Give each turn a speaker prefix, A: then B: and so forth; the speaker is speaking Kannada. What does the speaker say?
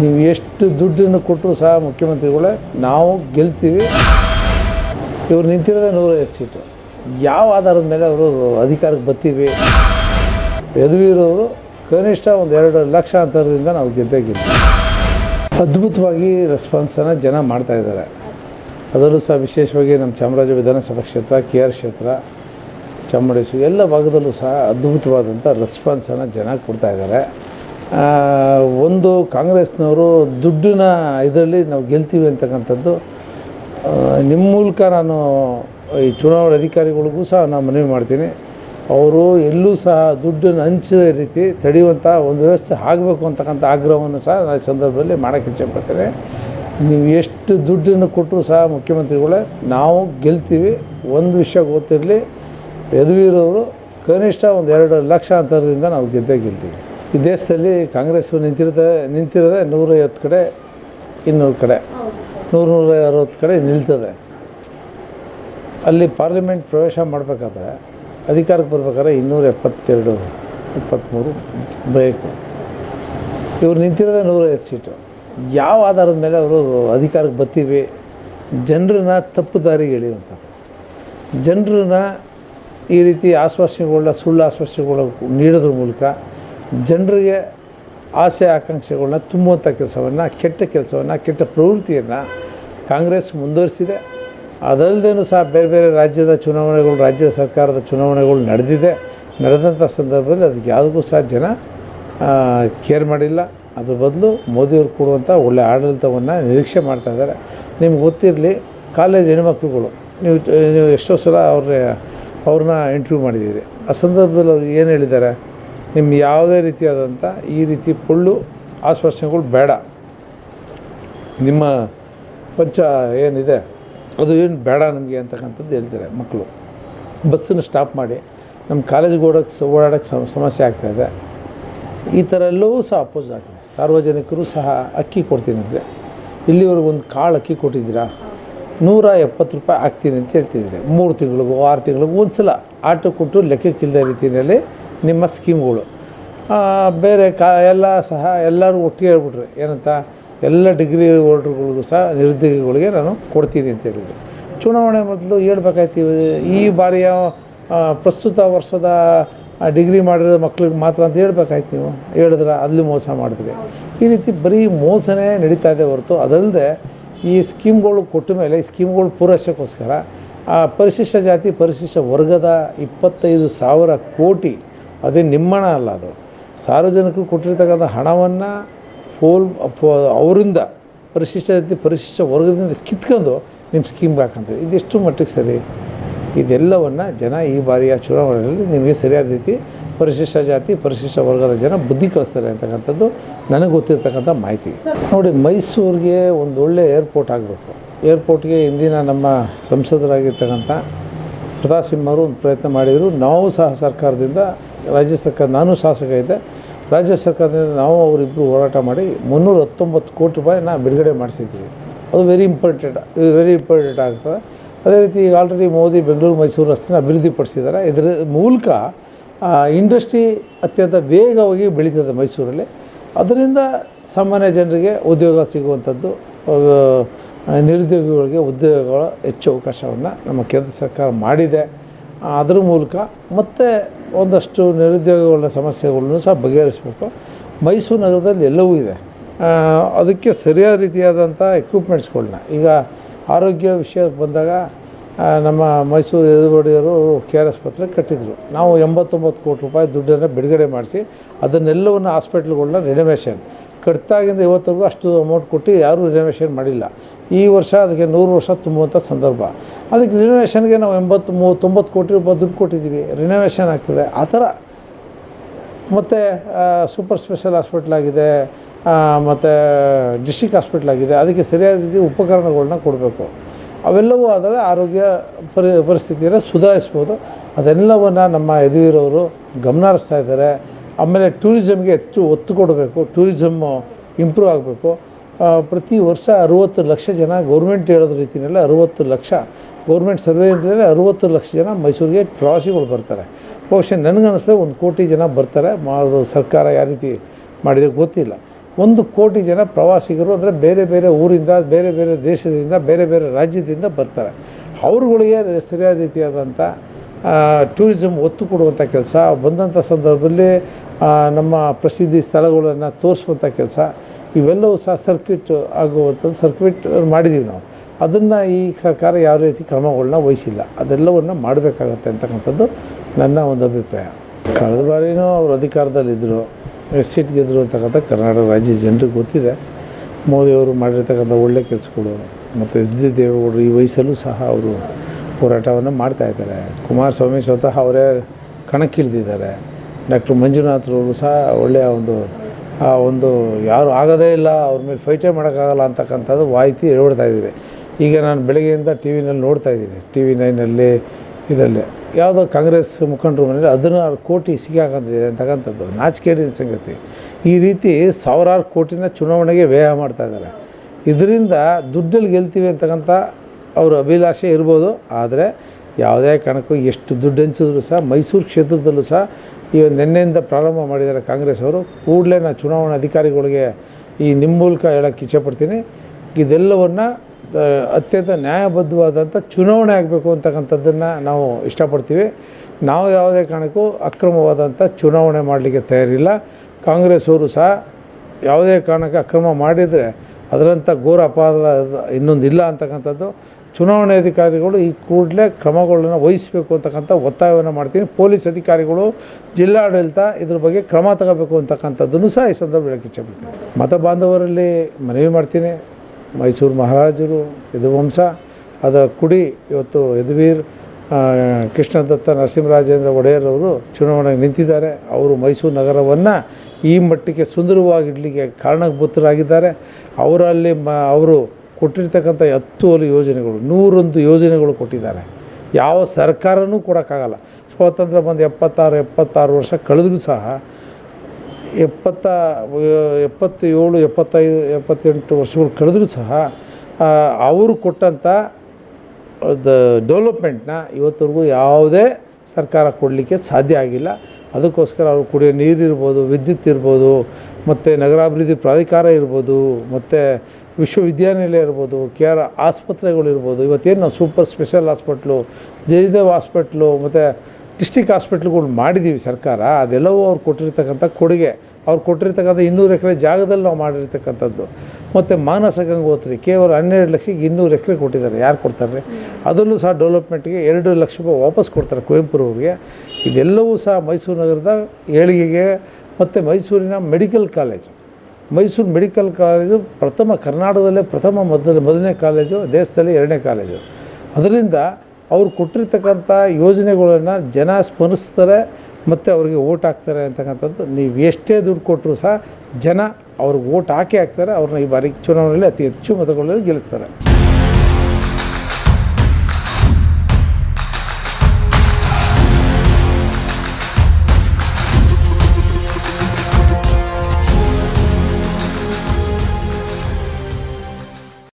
A: ನೀವು ಎಷ್ಟು ದುಡ್ಡನ್ನು ಕೊಟ್ಟರು ಸಹ ಮುಖ್ಯಮಂತ್ರಿಗಳೇ ನಾವು ಗೆಲ್ತೀವಿ. ಇವ್ರು ನಿಂತಿರೋದೇ ನೂರೈವತ್ತು ಸೀಟು. ಯಾವ ಆಧಾರದ ಮೇಲೆ ಅವರು ಅಧಿಕಾರಕ್ಕೆ ಬರ್ತೀವಿ? ಯದುವೀರವರು ಕನಿಷ್ಠ ಒಂದು ಎರಡು ಲಕ್ಷ ಅಂತರದಿಂದ ನಾವು ಗೆದ್ದೇ ಗೆದ್ದು ಅದ್ಭುತವಾಗಿ ರೆಸ್ಪಾನ್ಸನ್ನು ಜನ ಮಾಡ್ತಾ ಇದ್ದಾರೆ. ಅದರಲ್ಲೂ ಸಹ ವಿಶೇಷವಾಗಿ ನಮ್ಮ ಚಾಮರಾಜ ವಿಧಾನಸಭಾ ಕ್ಷೇತ್ರ ಕೆ ಆರ್ ಕ್ಷೇತ್ರ ಚಾಮುಂಡೇಶ್ವರಿ ಎಲ್ಲ ಭಾಗದಲ್ಲೂ ಸಹ ಅದ್ಭುತವಾದಂಥ ರೆಸ್ಪಾನ್ಸನ್ನು ಜನ ಕೊಡ್ತಾ ಇದ್ದಾರೆ. ಆ, ಒಂದು ಕಾಂಗ್ರೆಸ್ನವರು ದುಡ್ಡಿನ ಇದರಲ್ಲಿ ನಾವು ಗೆಲ್ತೀವಿ ಅಂತಕ್ಕಂಥದ್ದು ನಿಮ್ಮ ಮೂಲಕ ನಾನು ಈ ಚುನಾವಣಾ ಅಧಿಕಾರಿಗಳಿಗೂ ಸಹ ನಾನು ಮನವಿ ಮಾಡ್ತೀನಿ. ಅವರು ಎಲ್ಲೂ ಸಹ ದುಡ್ಡನ್ನು ಹಂಚಿದ ರೀತಿ ತಡೆಯುವಂಥ ಒಂದು ವ್ಯವಸ್ಥೆ ಆಗಬೇಕು ಅಂತಕ್ಕಂಥ ಆಗ್ರಹವನ್ನು ಸಹ ನಾನು ಈ ಸಂದರ್ಭದಲ್ಲಿ ಮಾಡೋಕ್ಕೆ ಇಚ್ಛೆಪಡ್ತೇನೆ. ನೀವು ಎಷ್ಟು ದುಡ್ಡನ್ನು ಕೊಟ್ಟರು ಸಹ ಮುಖ್ಯಮಂತ್ರಿಗಳೇ, ನಾವು ಗೆಲ್ತೀವಿ. ಒಂದು ವಿಷಯ ಗೊತ್ತಿರಲಿ, ಯದುವೀರವರು ಕನಿಷ್ಠ ಒಂದು ಎರಡು ಲಕ್ಷ ಅಂತರದಿಂದ ನಾವು ಗೆದ್ದೇ ಗೆಲ್ತೀವಿ. ಈ ದೇಶದಲ್ಲಿ ಕಾಂಗ್ರೆಸ್ ನಿಂತಿರೋದೇ ನಿಂತಿರೋದೆ ನೂರೈವತ್ತು ಕಡೆ, ಇನ್ನೂರು ಕಡೆ. ನೂರು ನೂರ ಅರವತ್ತು ಕಡೆ ನಿಲ್ತದೆ. ಅಲ್ಲಿ ಪಾರ್ಲಿಮೆಂಟ್ ಪ್ರವೇಶ ಮಾಡಬೇಕಾದ್ರೆ, ಅಧಿಕಾರಕ್ಕೆ ಬರ್ಬೇಕಾದ್ರೆ ಇನ್ನೂರ ಎಪ್ಪತ್ತೆರಡು ಇಪ್ಪತ್ತ್ಮೂರು ಬೇಕು. ಇವ್ರು ನಿಂತಿರೋದೆ ನೂರೈವತ್ತು ಸೀಟು. ಯಾವ ಆಧಾರದ ಮೇಲೆ ಅವರು ಅಧಿಕಾರಕ್ಕೆ ಬರ್ತೀವಿ? ಜನರನ್ನ ತಪ್ಪು ದಾರಿಗೆ ಎಳೆಯುವಂಥ ಜನರನ್ನ ಈ ರೀತಿ ಆಶ್ವಾಸನೆಗಳನ್ನ ಸುಳ್ಳು ಆಶ್ವಾಸನೆಗಳ ನೀಡೋದ್ರ ಮೂಲಕ ಜನರಿಗೆ ಆಸೆ ಆಕಾಂಕ್ಷೆಗಳನ್ನ ತುಂಬುವಂಥ ಕೆಲಸವನ್ನು, ಕೆಟ್ಟ ಕೆಲಸವನ್ನು, ಕೆಟ್ಟ ಪ್ರವೃತ್ತಿಯನ್ನು ಕಾಂಗ್ರೆಸ್ ಮುಂದುವರಿಸಿದೆ. ಅದಲ್ಲದೇನೂ ಸಹ ಬೇರೆ ಬೇರೆ ರಾಜ್ಯದ ಚುನಾವಣೆಗಳು ರಾಜ್ಯ ಸರ್ಕಾರದ ಚುನಾವಣೆಗಳು ನಡೆದಿದೆ. ನಡೆದಂಥ ಸಂದರ್ಭದಲ್ಲಿ ಅದಕ್ಕೆ ಯಾವುದಕ್ಕೂ ಸಹ ಜನ ಕೇರ್ ಮಾಡಿಲ್ಲ. ಅದ್ರ ಬದಲು ಮೋದಿಯವರು ಕೊಡುವಂಥ ಒಳ್ಳೆ ಆಡಳಿತವನ್ನು ನಿರೀಕ್ಷೆ ಮಾಡ್ತಾ ಇದ್ದಾರೆ. ನಿಮ್ಗೆ ಗೊತ್ತಿರಲಿ, ಕಾಲೇಜ್ ಹೆಣ್ಮಕ್ಳುಗಳು, ನೀವು ನೀವು ಎಷ್ಟೋ ಸಲ ಅವ್ರ ಅವ್ರನ್ನ ಇಂಟ್ರ್ಯೂ ಮಾಡಿದ್ದೀರಿ. ಆ ಸಂದರ್ಭದಲ್ಲಿ ಅವ್ರು ಏನು ಹೇಳಿದ್ದಾರೆ? ನಿಮ್ಮ ಯಾವುದೇ ರೀತಿಯಾದಂಥ ಈ ರೀತಿ ಪೊಳ್ಳು ಆಶ್ವಾಸನೆಗಳು ಬೇಡ. ನಿಮ್ಮ ಪಂಚ ಏನಿದೆ, ಅದು ಏನು ಬೇಡ ನಮಗೆ ಅಂತಕ್ಕಂಥದ್ದು ಹೇಳ್ತಾರೆ ಮಕ್ಕಳು ಬಸ್ಸನ್ನು ಸ್ಟಾಪ್ ಮಾಡಿ ನಮ್ಮ ಕಾಲೇಜಿಗೆ ಓಡೋಕ್ಕೆ ಓಡಾಡೋಕ್ಕೆ ಸಮ ಸಮಸ್ಯೆ ಆಗ್ತಾಯಿದೆ ಈ ಥರ ಎಲ್ಲವೂ ಸಹ ಅಪೋಸ್ ಆಗ್ತದೆ. ಸಾರ್ವಜನಿಕರು ಸಹ ಅಕ್ಕಿ ಕೊಡ್ತೀನಿ ಅಂದರೆ, ಇಲ್ಲಿವರೆಗೆ ಒಂದು ಕಾಳು ಅಕ್ಕಿ ಕೊಟ್ಟಿದ್ದೀರಾ? ನೂರ ಎಪ್ಪತ್ತು ರೂಪಾಯಿ ಹಾಕ್ತೀನಿ ಅಂತ ಹೇಳ್ತಿದ್ದೀರಿ. ಮೂರು ತಿಂಗಳಿಗೂ, ಆರು ತಿಂಗಳಿಗೂ ಒಂದು ಸಲ ಆಟೋ ಕೊಟ್ಟು ಲೆಕ್ಕಕ್ಕಿಲ್ಲದ ರೀತಿಯಲ್ಲಿ ನಿಮ್ಮ ಸ್ಕೀಮ್ಗಳು. ಬೇರೆ ಕಾ, ಎಲ್ಲ ಸಹ ಎಲ್ಲರೂ ಒಟ್ಟಿಗೆ ಹೇಳ್ಬಿಟ್ರೆ ಏನಂತ, ಎಲ್ಲ ಡಿಗ್ರಿ ಹೋಲ್ಡ್ರುಗಳಿಗೂ ಸಹ ನಿರುದ್ಯೋಗಿಗಳಿಗೆ ನಾನು ಕೊಡ್ತೀನಿ ಅಂತ ಹೇಳಿದ್ರು ಚುನಾವಣೆ ಮೊದಲು ಹೇಳ್ಬೇಕಾಯ್ತು, ಈ ಬಾರಿಯ ಪ್ರಸ್ತುತ ವರ್ಷದ ಡಿಗ್ರಿ ಮಾಡಿರೋ ಮಕ್ಳಿಗೆ ಮಾತ್ರ ಅಂತ ಹೇಳ್ಬೇಕಾಯ್ತು ನೀವು. ಹೇಳಿದ್ರೆ ಅಲ್ಲಿ ಮೋಸ ಮಾಡಿದ್ರಿ. ಈ ರೀತಿ ಬರೀ ಮೋಸನೇ ನಡೀತಾ ಇದೆ ಹೊರತು ಅದಲ್ಲದೆ ಈ ಸ್ಕೀಮ್ಗಳು ಕೊಟ್ಟ ಮೇಲೆ, ಈ ಸ್ಕೀಮ್ಗಳು ಪೂರೈಸೋಕ್ಕೋಸ್ಕರ ಪರಿಶಿಷ್ಟ ಜಾತಿ, ಪರಿಶಿಷ್ಟ ವರ್ಗದ ಇಪ್ಪತ್ತೈದು ಸಾವಿರ ಕೋಟಿ ಅದೇ ನಿಮ್ಮಣ ಅಲ್ಲ ಅದು. ಸಾರ್ವಜನಿಕರು ಕೊಟ್ಟಿರ್ತಕ್ಕಂಥ ಹಣವನ್ನು ಫೋಲ್ ಅವರಿಂದ ಪರಿಶಿಷ್ಟ ಜಾತಿ, ಪರಿಶಿಷ್ಟ ವರ್ಗದಿಂದ ಕಿತ್ಕೊಂಡು ನಿಮ್ಮ ಸ್ಕೀಮ್ಗೆ ಹಾಕಂತೀವಿ. ಇದೆಷ್ಟು ಮಟ್ಟಿಗೆ ಸರಿ. ಇದೆಲ್ಲವನ್ನು ಜನ ಈ ಬಾರಿಯ ಚುನಾವಣೆಯಲ್ಲಿ ನಿಮಗೆ ಸರಿಯಾದ ರೀತಿ ಪರಿಶಿಷ್ಟ ಜಾತಿ, ಪರಿಶಿಷ್ಟ ವರ್ಗದ ಜನ ಬುದ್ಧಿ ಕಲಿಸ್ತಾರೆ ಅಂತಕ್ಕಂಥದ್ದು ನನಗೆ ಗೊತ್ತಿರ್ತಕ್ಕಂಥ ಮಾಹಿತಿ. ನೋಡಿ, ಮೈಸೂರಿಗೆ ಒಂದು ಒಳ್ಳೆಯ ಏರ್ಪೋರ್ಟ್ ಆಗಬೇಕು. ಏರ್ಪೋರ್ಟ್ಗೆ ಇಂದಿನ ನಮ್ಮ ಸಂಸದರಾಗಿರ್ತಕ್ಕಂಥ ಪ್ರತಾಪ್ ಸಿಂಹರು ಒಂದು ಪ್ರಯತ್ನ ಮಾಡಿದರು. ನಾವು ಸಹ ಸರ್ಕಾರದಿಂದ ರಾಜ್ಯ ಸರ್ಕಾರ, ನಾನು ಶಾಸಕ ಇದ್ದೆ. ರಾಜ್ಯ ಸರ್ಕಾರದಿಂದ ನಾವು ಅವರಿಬ್ಬರು ಹೋರಾಟ ಮಾಡಿ ಮುನ್ನೂರ ಹತ್ತೊಂಬತ್ತು ಕೋಟಿ ರೂಪಾಯಿನ ಬಿಡುಗಡೆ ಮಾಡಿಸಿದ್ದೀವಿ. ಅದು ವೆರಿ ಇಂಪಾರ್ಟೆಂಟ್ ವೆರಿ ಇಂಪಾರ್ಟೆಂಟ್ ಆಗ್ತದೆ. ಅದೇ ರೀತಿ ಈಗ ಆಲ್ರೆಡಿ ಮೋದಿ ಬೆಂಗಳೂರು, ಮೈಸೂರು ರಸ್ತೆನ ಅಭಿವೃದ್ಧಿಪಡಿಸಿದ್ದಾರೆ ಇದರ ಮೂಲಕ ಇಂಡಸ್ಟ್ರಿ ಅತ್ಯಂತ ವೇಗವಾಗಿ ಬೆಳೀತದೆ ಮೈಸೂರಲ್ಲಿ. ಅದರಿಂದ ಸಾಮಾನ್ಯ ಜನರಿಗೆ ಉದ್ಯೋಗ ಸಿಗುವಂಥದ್ದು ನಿರುದ್ಯೋಗಿಗಳಿಗೆ ಉದ್ಯೋಗಗಳ ಹೆಚ್ಚು ಅವಕಾಶವನ್ನು ನಮ್ಮ ಕೇಂದ್ರ ಸರ್ಕಾರ ಮಾಡಿದೆ. ಅದರ ಮೂಲಕ ಮತ್ತೆ ಒಂದಷ್ಟು ನಿರುದ್ಯೋಗಗಳ ಸಮಸ್ಯೆಗಳನ್ನು ಸಹ ಬಗೆಹರಿಸಬೇಕು. ಮೈಸೂರು ನಗರದಲ್ಲಿ ಎಲ್ಲವೂ ಇದೆ. ಅದಕ್ಕೆ ಸರಿಯಾದ ರೀತಿಯಾದಂಥ ಎಕ್ವಿಪ್ಮೆಂಟ್ಸ್ಗಳನ್ನ ಈಗ ಆರೋಗ್ಯ ವಿಷಯಕ್ಕೆ ಬಂದಾಗ ನಮ್ಮ ಮೈಸೂರು ಎದುರುಗಡೆಯವರು ಕೆ ಆರ್ ಆಸ್ಪತ್ರೆ ಕಟ್ಟಿದ್ರು. ನಾವು ಎಂಬತ್ತೊಂಬತ್ತು ಕೋಟಿ ರೂಪಾಯಿ ದುಡ್ಡನ್ನು ಬಿಡುಗಡೆ ಮಾಡಿಸಿ, ಅದನ್ನೆಲ್ಲವನ್ನು ಹಾಸ್ಪಿಟ್ಲ್ಗಳನ್ನ ರಿನೋವೇಷನ್ ಕಟ್ತಾಗಿಂದ ಇವತ್ತರೆಗೂ ಅಷ್ಟು ಅಮೌಂಟ್ ಕೊಟ್ಟು ಯಾರೂ ರಿನೋವೇಷನ್ ಮಾಡಿಲ್ಲ. ಈ ವರ್ಷ ಅದಕ್ಕೆ ನೂರು ವರ್ಷ ತುಂಬುವಂಥ ಸಂದರ್ಭ. ಅದಕ್ಕೆ ರಿನೋವೇಷನ್ಗೆ ನಾವು ಎಂಬತ್ತು, ಮೂ, ತೊಂಬತ್ತು ಕೋಟಿ ರೂಪಾಯಿ ದುಡ್ಡು ಕೊಟ್ಟಿದ್ದೀವಿ. ರಿನೋವೇಷನ್ ಆಗ್ತದೆ. ಆ ಥರ. ಮತ್ತು ಸೂಪರ್ ಸ್ಪೆಷಲ್ ಆಗಿದೆ. ಮತ್ತು ಡಿಸ್ಟಿಕ್ ಆಗಿದೆ. ಅದಕ್ಕೆ ಸರಿಯಾದ ರೀತಿ ಉಪಕರಣಗಳನ್ನ ಕೊಡಬೇಕು. ಅವೆಲ್ಲವೂ ಆದರೆ ಆರೋಗ್ಯ ಪರಿ, ಪರಿಸ್ಥಿತಿಯನ್ನು ಸುಧಾರಿಸ್ಬೋದು. ಅದೆಲ್ಲವನ್ನು ನಮ್ಮ ಯದುವೀರವರು ಗಮನ ಹರಿಸ್ತಾ ಇದ್ದಾರೆ. ಆಮೇಲೆ ಟೂರಿಸಮ್ಗೆ ಹೆಚ್ಚು ಒತ್ತು ಕೊಡಬೇಕು. ಟೂರಿಸಮ್ಮು ಇಂಪ್ರೂವ್ ಆಗಬೇಕು. ಪ್ರತಿ ವರ್ಷ ಅರುವತ್ತು ಲಕ್ಷ ಜನ ಗೌರ್ಮೆಂಟ್ ಹೇಳೋದ ರೀತಿಯಲ್ಲಿ ಅರುವತ್ತು ಲಕ್ಷ ಗೌರ್ಮೆಂಟ್ ಸರ್ವೆ ಅಂದರೆ ಅರುವತ್ತು ಲಕ್ಷ ಜನ ಮೈಸೂರಿಗೆ ಪ್ರವಾಸಿಗಳು ಬರ್ತಾರೆ. ಬಹುಶಃ ನನಗನ್ನಿಸ್ತದೆ ಒಂದು ಕೋಟಿ ಜನ ಬರ್ತಾರೆ. ಮಾಡೋದು ಸರ್ಕಾರ ಯಾವ ರೀತಿ ಮಾಡಿದೆ ಗೊತ್ತಿಲ್ಲ. ಒಂದು ಕೋಟಿ ಜನ ಪ್ರವಾಸಿಗರು ಅಂದರೆ ಬೇರೆ ಬೇರೆ ಊರಿಂದ, ಬೇರೆ ಬೇರೆ ದೇಶದಿಂದ, ಬೇರೆ ಬೇರೆ ರಾಜ್ಯದಿಂದ ಬರ್ತಾರೆ. ಅವ್ರುಗಳಿಗೆ ಸರಿಯಾದ ರೀತಿಯಾದಂಥ ಟೂರಿಸಮ್ ಒತ್ತು ಕೊಡುವಂಥ ಕೆಲಸ, ಬಂದಂಥ ಸಂದರ್ಭದಲ್ಲಿ ನಮ್ಮ ಪ್ರಸಿದ್ಧಿ ಸ್ಥಳಗಳನ್ನು ತೋರಿಸುವಂಥ ಕೆಲಸ ಇವೆಲ್ಲವೂ ಸಹ ಸರ್ಕ್ಯೂಟ್ ಆಗುವಂಥದ್ದು, ಸರ್ಕ್ಯೂಟ್ ಮಾಡಿದ್ದೀವಿ ನಾವು. ಅದನ್ನು ಈ ಸರ್ಕಾರ ಯಾವ ರೀತಿ ಕ್ರಮಗಳನ್ನ ವಹಿಸಿಲ್ಲ. ಅದೆಲ್ಲವನ್ನು ಮಾಡಬೇಕಾಗತ್ತೆ ಅಂತಕ್ಕಂಥದ್ದು ನನ್ನ ಒಂದು ಅಭಿಪ್ರಾಯ. ಕಳೆದ ಬಾರಿನೂ ಅವರು ಅಧಿಕಾರದಲ್ಲಿದ್ದರು ಎಸ್ ಸೀಟ್ ಗೆದ್ದರು ಅಂತಕ್ಕಂಥ ಕರ್ನಾಟಕ ರಾಜ್ಯ ಜನರಿಗೆ ಗೊತ್ತಿದೆ. ಮೋದಿಯವರು ಮಾಡಿರ್ತಕ್ಕಂಥ ಒಳ್ಳೆ ಕೆಲಸಗಳು, ಮತ್ತು ಎಸ್ ಡಿ ದೇವೇಗೌಡರು ಈ ವಯಸ್ಸಲ್ಲೂ ಸಹ ಅವರು ಹೋರಾಟವನ್ನು ಮಾಡ್ತಾ ಇದ್ದಾರೆ. ಕುಮಾರಸ್ವಾಮಿ ಸ್ವತಃ ಅವರೇ ಕಣಕ್ಕಿಳಿದಿದ್ದಾರೆ. ಡಾಕ್ಟರ್ ಮಂಜುನಾಥ್ರವರು ಸಹ ಒಳ್ಳೆಯ ಒಂದು ಆ ಒಂದು ಯಾರು ಆಗೋದೇ ಇಲ್ಲ, ಅವ್ರ ಮೇಲೆ ಫೈಟೇ ಮಾಡೋಕ್ಕಾಗಲ್ಲ ಅಂತಕ್ಕಂಥದ್ದು ಮಾಹಿತಿ ಹೇಳ್ಬಿಡ್ತಾ ಇದ್ದೀವಿ. ಈಗ ನಾನು ಬೆಳಗ್ಗೆಯಿಂದ ಟಿ ವಿನಲ್ಲಿ ನೋಡ್ತಾ ಇದ್ದೀನಿ. ಟಿ ವಿ ನೈನಲ್ಲಿ ಇದರಲ್ಲಿ ಯಾವುದೋ ಕಾಂಗ್ರೆಸ್ ಮುಖಂಡರು ಮನೇಲಿ ಹದಿನಾರು ಕೋಟಿ ಸಿಗಾಕಂತಿದೆ ಅಂತಕ್ಕಂಥದ್ದು. ನಾಚಿಕೆಡಿನ ಸಂಗತಿ. ಈ ರೀತಿ ಸಾವಿರಾರು ಕೋಟಿನ ಚುನಾವಣೆಗೆ ವ್ಯಯ ಮಾಡ್ತಾ ಇದ್ದಾರೆ. ಇದರಿಂದ ದುಡ್ಡಲ್ಲಿ ಗೆಲ್ತೀವಿ ಅಂತಕ್ಕಂಥ ಅವ್ರ ಅಭಿಲಾಷೆ ಇರ್ಬೋದು. ಆದರೆ ಯಾವುದೇ ಕಾರಣಕ್ಕೂ ಎಷ್ಟು ದುಡ್ಡು ಹಂಚಿದ್ರು ಸಹ, ಮೈಸೂರು ಕ್ಷೇತ್ರದಲ್ಲೂ ಸಹ ಈ ನಿನ್ನೆಯಿಂದ ಪ್ರಾರಂಭ ಮಾಡಿದ್ದಾರೆ ಕಾಂಗ್ರೆಸ್ ಅವರು. ಕೂಡಲೇ ನಾನು ಚುನಾವಣಾ ಅಧಿಕಾರಿಗಳಿಗೆ ಈ ನಿಮ್ಮ ಮೂಲಕ ಹೇಳೋಕ್ಕೆ ಇಚ್ಛೆಪಡ್ತೀನಿ ಇದೆಲ್ಲವನ್ನು ಅತ್ಯಂತ ನ್ಯಾಯಬದ್ಧವಾದಂಥ ಚುನಾವಣೆ ಆಗಬೇಕು ಅಂತಕ್ಕಂಥದ್ದನ್ನು ನಾವು ಇಷ್ಟಪಡ್ತೀವಿ. ನಾವು ಯಾವುದೇ ಕಾರಣಕ್ಕೂ ಅಕ್ರಮವಾದಂಥ ಚುನಾವಣೆ ಮಾಡಲಿಕ್ಕೆ ತಯಾರಿಲ್ಲ. ಕಾಂಗ್ರೆಸ್ ಅವರು ಸಹ ಯಾವುದೇ ಕಾರಣಕ್ಕೆ ಅಕ್ರಮ ಮಾಡಿದರೆ ಅದರಂಥ ಘೋರ ಅಪರಾಧ ಇನ್ನೊಂದಿಲ್ಲ ಅಂತಕ್ಕಂಥದ್ದು. ಚುನಾವಣೆ ಅಧಿಕಾರಿಗಳು ಈ ಕೂಡಲೇ ಕ್ರಮಗಳನ್ನು ವಹಿಸಬೇಕು ಅಂತಕ್ಕಂಥ ಒತ್ತಾಯವನ್ನು ಮಾಡ್ತೀನಿ. ಪೊಲೀಸ್ ಅಧಿಕಾರಿಗಳು, ಜಿಲ್ಲಾಡಳಿತ ಇದ್ರ ಬಗ್ಗೆ ಕ್ರಮ ತಗೋಬೇಕು ಅಂತಕ್ಕಂಥದ್ದನ್ನು ಸಹ ಈ ಸಂದರ್ಭದಲ್ಲಿ ಇಚ್ಛೆಪಡ್ತೀನಿ. ಮತ ಬಾಂಧವರಲ್ಲಿ ಮನವಿ ಮಾಡ್ತೀನಿ. ಮೈಸೂರು ಮಹಾರಾಜರು, ಯದುವಂಶ, ಅದರ ಕುಡಿ ಇವತ್ತು ಯದುವೀರ್ ಕೃಷ್ಣದತ್ತ ನರಸಿಂಹರಾಜೇಂದ್ರ ಒಡೆಯರ್ ಅವರು ಚುನಾವಣೆಗೆ ನಿಂತಿದ್ದಾರೆ. ಅವರು ಮೈಸೂರು ನಗರವನ್ನು ಈ ಮಟ್ಟಿಗೆ ಸುಂದರವಾಗಿಡಲಿಕ್ಕೆ ಕಾರಣಭೂತರಾಗಿದ್ದಾರೆ. ಅವರಲ್ಲಿ ಮ, ಅವರು ಕೊಟ್ಟಿರ್ತಕ್ಕಂಥ ಹತ್ತು ಯೋಜನೆಗಳು, ನೂರೊಂದು ಯೋಜನೆಗಳು ಕೊಟ್ಟಿದ್ದಾರೆ. ಯಾವ ಸರ್ಕಾರನೂ ಕೊಡೋಕ್ಕಾಗಲ್ಲ. ಸ್ವಾತಂತ್ರ್ಯ ಬಂದು ಎಪ್ಪತ್ತಾರು ಎಪ್ಪತ್ತಾರು ವರ್ಷ ಕಳೆದರೂ ಸಹ ಎಪ್ಪತ್ತ, ಎಪ್ಪತ್ತೇಳು, ಎಪ್ಪತ್ತೈದು, ಎಪ್ಪತ್ತೆಂಟು ವರ್ಷಗಳು ಕಳೆದರೂ ಸಹ ಅವರು ಕೊಟ್ಟಂಥ ದ ಡೆವಲಪ್ಮೆಂಟ್ನ ಇವತ್ತವರೆಗೂ ಯಾವುದೇ ಸರ್ಕಾರ ಕೊಡಲಿಕ್ಕೆ ಸಾಧ್ಯ ಆಗಿಲ್ಲ. ಅದಕ್ಕೋಸ್ಕರ ಅವರು ಕುಡಿಯೋ ನೀರಿರ್ಬೋದು, ವಿದ್ಯುತ್ ಇರ್ಬೋದು, ಮತ್ತು ನಗರಾಭಿವೃದ್ಧಿ ಪ್ರಾಧಿಕಾರ ಇರ್ಬೋದು, ಮತ್ತು ವಿಶ್ವವಿದ್ಯಾನಿಲಯ ಇರ್ಬೋದು ಕೆ ಆರ್ ಆಸ್ಪತ್ರೆಗಳಿರ್ಬೋದು ಇವತ್ತೇನು ನಾವು super special hospital, Jayadev hospital, ಮತ್ತು ಡಿಸ್ಟಿಕ್ ಹಾಸ್ಪಿಟ್ಲ್ಗಳು ಮಾಡಿದ್ದೀವಿ ಸರ್ಕಾರ, ಅದೆಲ್ಲವೂ ಅವ್ರು ಕೊಟ್ಟಿರ್ತಕ್ಕಂಥ ಕೊಡುಗೆ. ಅವ್ರು ಕೊಟ್ಟಿರ್ತಕ್ಕಂಥ ಇನ್ನೂರು ಎಕರೆ ಜಾಗದಲ್ಲಿ ನಾವು ಮಾಡಿರ್ತಕ್ಕಂಥದ್ದು. ಮತ್ತು ಮಾನಸ ಗಂಗೋತ್ರಿ, ಕೇವಲ ಹನ್ನೆರಡು ಲಕ್ಷಕ್ಕೆ ಇನ್ನೂರು ಎಕರೆ ಕೊಟ್ಟಿದ್ದಾರೆ. ಯಾರು ಕೊಡ್ತಾರೆ? ಅದರಲ್ಲೂ ಸಹ ಡೆವಲಪ್ಮೆಂಟ್ಗೆ ಎರಡು ಲಕ್ಷ ರೂಪಾಯಿ ವಾಪಸ್ ಕೊಡ್ತಾರೆ ಕುವೆಂಪುರವ್ರಿಗೆ ಇದೆಲ್ಲವೂ ಸಹ ಮೈಸೂರು ನಗರದ ಏಳಿಗೆಗೆ, ಮತ್ತು ಮೈಸೂರಿನ medical college. Mysuru medical college ಪ್ರಥಮ, ಕರ್ನಾಟಕದಲ್ಲೇ ಪ್ರಥಮ, ಮೊದಲ, ಮೊದಲನೇ ಕಾಲೇಜು, ದೇಶದಲ್ಲಿ ಎರಡನೇ ಕಾಲೇಜು. ಅದರಿಂದ ಅವರು ಕೊಟ್ಟಿರ್ತಕ್ಕಂಥ ಯೋಜನೆಗಳನ್ನು ಜನ ಸ್ಮರಿಸ್ತಾರೆ, ಮತ್ತು ಅವರಿಗೆ ಓಟ್ ಹಾಕ್ತಾರೆ ಅಂತಕ್ಕಂಥದ್ದು. ನೀವು ಎಷ್ಟೇ ದುಡ್ಡು ಕೊಟ್ಟರು ಸಹ ಜನ ಅವ್ರಿಗೆ ಓಟ್ ಹಾಕಿ ಹಾಕ್ತಾರೆ, ಅವ್ರನ್ನ ಈ ಬಾರಿ ಚುನಾವಣೆಯಲ್ಲಿ ಅತಿ ಹೆಚ್ಚು ಮತಗಳಲ್ಲಿ ಗೆಲ್ಲಿಸ್ತಾರೆ.